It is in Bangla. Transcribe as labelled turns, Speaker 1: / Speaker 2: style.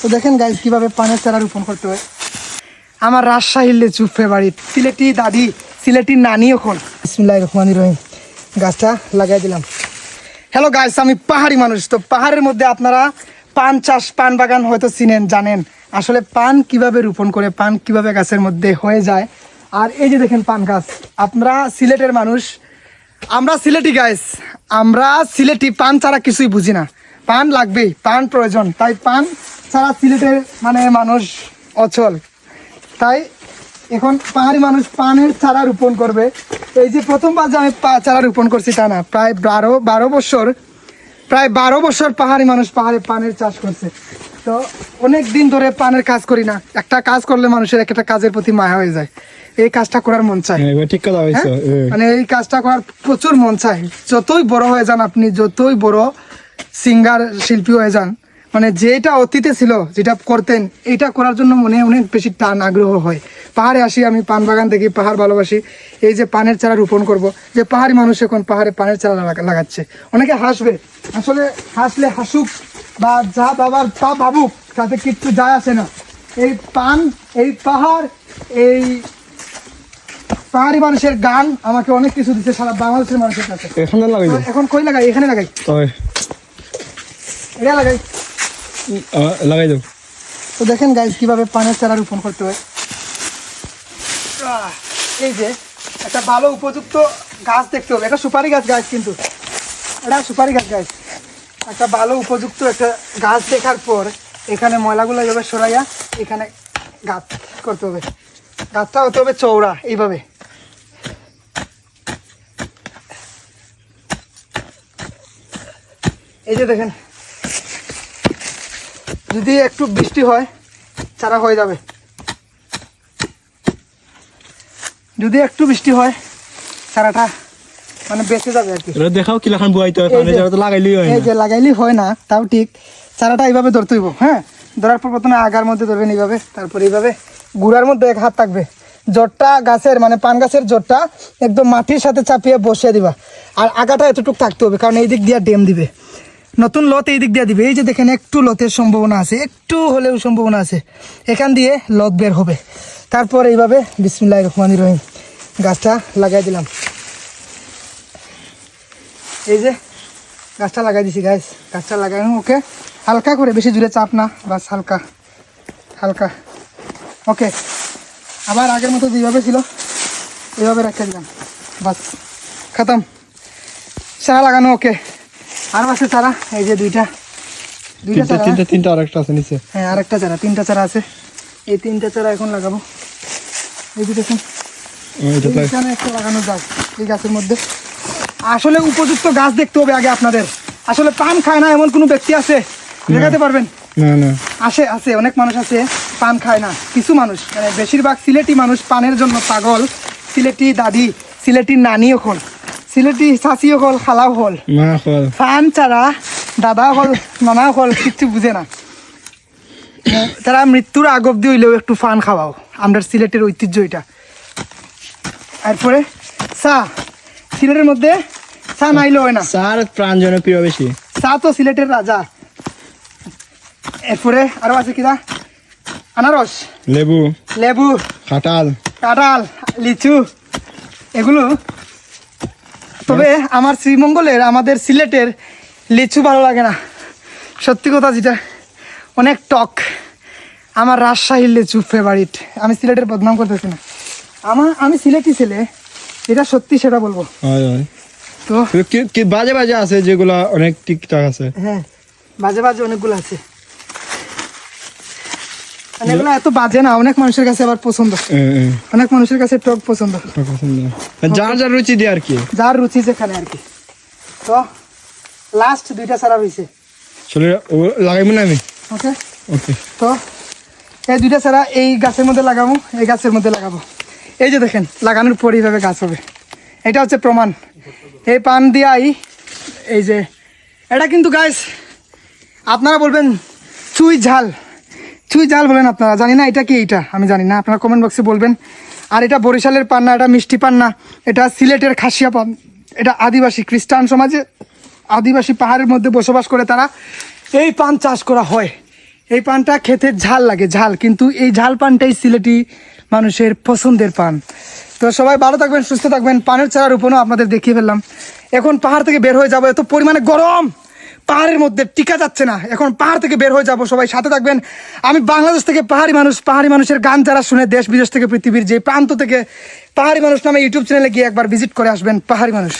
Speaker 1: তো দেখেন গাইজ কীভাবে পানের চারা রোপণ করতে হয়। আমার রাজশাহীর লেচু ফেভারিট সিলেটি দাদি সিলেটি নানি এখন। বিসমুল্লাহ রহমান রহিম। গাছটা লাগাই দিলাম। হ্যালো গাইস আমি পাহাড়ি মানুষ, তো পাহাড়ের মধ্যে আপনারা পান চাষ, পান বাগান হয়তো চিনেন, জানেন। আসলে পান কীভাবে রোপণ করে, পান কীভাবে গাছের মধ্যে হয়ে যায়। আর এই যে দেখেন পান গাছ, আপনারা সিলেটের মানুষ, আমরা সিলেটি গাইস আমরা সিলেটি পান ছাড়া কিছুই বুঝি না। পান লাগবেই পান প্রয়োজন। তাই পান ছাড়া সিলেটের মানে মানুষ অচল। তাই এখন পাহাড়ি মানুষ পানের চারা রোপণ করবে। এই যে প্রথমবার যে আমি পা চারা রোপণ করছি তা না প্রায় বারো বারো বছর প্রায় বারো বছর পাহাড়ি মানুষ পাহাড়ে পানের চাষ করছে। তো অনেক দিন ধরে পানের কাজ করি না। একটা কাজ করলে মানুষের একটা কাজের প্রতি মায়া হয়ে যায়। এই কাজটা করার মন চায়।
Speaker 2: হ্যাঁ, ঠিক কথা
Speaker 1: হ্যাঁ? মানে এই কাজটা করার প্রচুর মন চায়। যতই বড় হয়ে যান আপনি যতই বড় সিঙ্গার শিল্পী হয়ে যান। মানে যেটা অতীতে ছিল যেটা করতেন এটা করার জন্য মনে অনেক বেশি টান আগ্রহ হয়। পাহাড়ে আসি আমি পান বাগান দেখি পাহাড় ভালোবাসি। এই যে পানের চারা রোপণ করব যে পাহাড়ি মানুষ এখন পাহাড়ে পানের চারা লাগাচ্ছে। অনেকে হাসবে। আসলে হাসলে হাসুক বা যা বাবার তা ভাবুক তাতে কিচ্ছু যায় আসে না। এই পান এই পাহাড় এই পাহাড়ি মানুষের গান আমাকে অনেক কিছু দিচ্ছে সারা বাংলাদেশের মানুষের কাছে।
Speaker 2: এখানে লাগাই
Speaker 1: এখন কই লাগাই? এখানে লাগাই। এটা লাগাই।
Speaker 2: লাগাই দাও।
Speaker 1: তো দেখেন গাইজ কীভাবে পানের চারা রোপণ করতে হয়। এই যে একটা ভালো উপযুক্ত গাছ দেখতে হবে। এটা সুপারি গাছ গাছ কিন্তু। এটা সুপারি গাছ গাছ একটা ভালো উপযুক্ত একটা গাছ দেখার পর এখানে ময়লাগুলো এইভাবে সরাইয়া এখানে গাছ করতে হবে। গাছটা হতে হবে চৌড়া এইভাবে। এই যে দেখেন যদি একটু বৃষ্টি হয় চারা হয়ে যাবে। যদি একটু বৃষ্টি হয় চারাটা মানে বেঁচে যাবে আর কি।
Speaker 2: দেখাও কি লাখান বুয়াইতে হয় যারা তো লাগাইলেই হয়
Speaker 1: এই যে লাগাইলি হয় না তাও ঠিক। চারাটা এইভাবে ধরতে হইব হ্যাঁ? ধরার পর প্রথমে আগার মধ্যে ধরবেন এইভাবে তারপর এইভাবে গুড়ার মধ্যে এক হাত থাকবে। জটটা গাছের মানে পান গাছের জটটা একদম মাটির সাথে চাপিয়ে বসিয়ে দিবা। আর আগাটা এতটুকু থাকতে হবে কারণ এই দিক দিয়ে ডেম দিবে। নতুন লত এই দিক দিয়ে দিবে। এই যে দেখেন একটু লতের সম্ভাবনা আছে, একটু হলেও সম্ভাবনা আছে। এখান দিয়ে লত বের হবে। তারপর এইভাবে বিসমুল্লাহ রহমান রহিম গাছটা লাগাই দিলাম। এই যে গাছটা লাগাই দিছি গাছ গাছটা লাগাই ওকে? হালকা করে, বেশি জুড়ে চাপ না, বাস হালকা হালকা। ওকে? আবার আগের মতো যেভাবে ছিল এইভাবে রেখে দিলাম। বাস, খতম। চারা লাগানো, ওকে? আর বাসে চারা এই যে দুইটা। দুইটা
Speaker 2: তিনটা
Speaker 1: চারা।
Speaker 2: তিনটা তিনটা আরেকটা আছে নিচে।
Speaker 1: হ্যাঁ আরেকটা চারা তিনটা চারা আছে। এই তিনটা চারা এখন লাগাবো। এই যে দেখুন এইখানে একটা লাগানো গাছ এই গাছের মধ্যে। আসলে উপযুক্ত গাছ দেখতে হবে আগে আপনাদের। আসলে পান খায় না এমন কোনো ব্যক্তি আছে? দেখাতে পারবেন?
Speaker 2: না না।
Speaker 1: আসে আছে অনেক মানুষ আছে পান খায় না। কিছু মানুষ মানে বেশিরভাগ সিলেটি মানুষ পানের জন্য পাগল। সিলেটি দাদি সিলেটি নানিও হল সিলেটি চাচিও হল খালাও হল। ফান ছাড়া দাদা হল নানা হল কিচ্ছু বুঝে না। তারা মৃত্যুর আগ অব্দি হইলেও একটু ফান খাওয়াও আমরা সিলেটের ঐতিহ্য এটা। এরপরে চা। সিলেটের মধ্যে চা নাইলে হয় না।
Speaker 2: চার প্রাণ জনপ্রিয় বেশি
Speaker 1: চা তো সিলেটের রাজা এরপরে আরও আছে কিনা আনারস
Speaker 2: লেবু।
Speaker 1: লেবু।
Speaker 2: কাঁঠাল।
Speaker 1: কাঁঠাল লিচু। এগুলো তবে আমার শ্রীমঙ্গলের আমাদের সিলেটের লিচু ভালো লাগে না। সত্যি কথা যেটা অনেক টক। আমার রাজশাহীর লিচু ফেভারিট আমি সিলেটের বদনাম করতেছি না। আমার আমি সিলেটি ছেলে এটা সত্যি সেটা বলব। তো
Speaker 2: বাজে বাজে আছে যেগুলা অনেক ঠিকঠাক আছে?
Speaker 1: হ্যাঁ বাজে বাজে অনেকগুলো আছে। মানে এগুলো এত বাজে না অনেক মানুষের কাছে আবার পছন্দ। অনেক মানুষের কাছে টক পছন্দ।
Speaker 2: যার যার রুচি দিয়ে আর কি।
Speaker 1: যার রুচি যেখানে আর কি। তো লাস্ট দুইটা
Speaker 2: চলে লাগাইবো না আমি?
Speaker 1: ওকে?
Speaker 2: ওকে।
Speaker 1: তো এই দুইটা এই গাছের মধ্যে লাগাবো এই গাছের মধ্যে লাগাবো। এই যে দেখেন লাগানোর পর এইভাবে গাছ হবে। এটা হচ্ছে প্রমাণ। এই পান দিয়াই এই যে এটা কিন্তু গাছ আপনারা বলবেন চুই ঝাল। চুই ঝাল বলেন আপনারা, জানি না এটা কি এইটা, আমি জানি না, আপনারা কমেন্ট বক্সে বলবেন। আর এটা বরিশালের পান্না, এটা মিষ্টি পান্না, এটা সিলেটের খাসিয়া পান, এটা আদিবাসী, খ্রিস্টান সমাজে আদিবাসী পাহাড়ের মধ্যে বসবাস করে তারা এই পান চাষ করা হয়। এই পানটা খেতে ঝাল লাগে, ঝাল, কিন্তু এই ঝাল পানটাই সিলেটি মানুষের পছন্দের পান। তো সবাই ভালো থাকবেন, সুস্থ থাকবেন, পানের চারা রোপণও আপনাদের দেখিয়ে ফেললাম। এখন পাহাড় থেকে বের হয়ে যাব, এত পরিমাণে গরম! পাহাড়ের মধ্যে টিকা যাচ্ছে না। এখন পাহাড় থেকে বের হয়ে যাব, সবাই সাথে থাকবেন। আমি বাংলাদেশ থেকে পাহাড়ি মানুষ, পাহাড়ি মানুষের গান যারা শুনে দেশ বিদেশ থেকে পৃথিবীর যে প্রান্ত থেকে পাহাড়ি মানুষ নামে ইউটিউব চ্যানেলে গিয়ে একবার ভিজিট করে আসবেন পাহাড়ি মানুষ।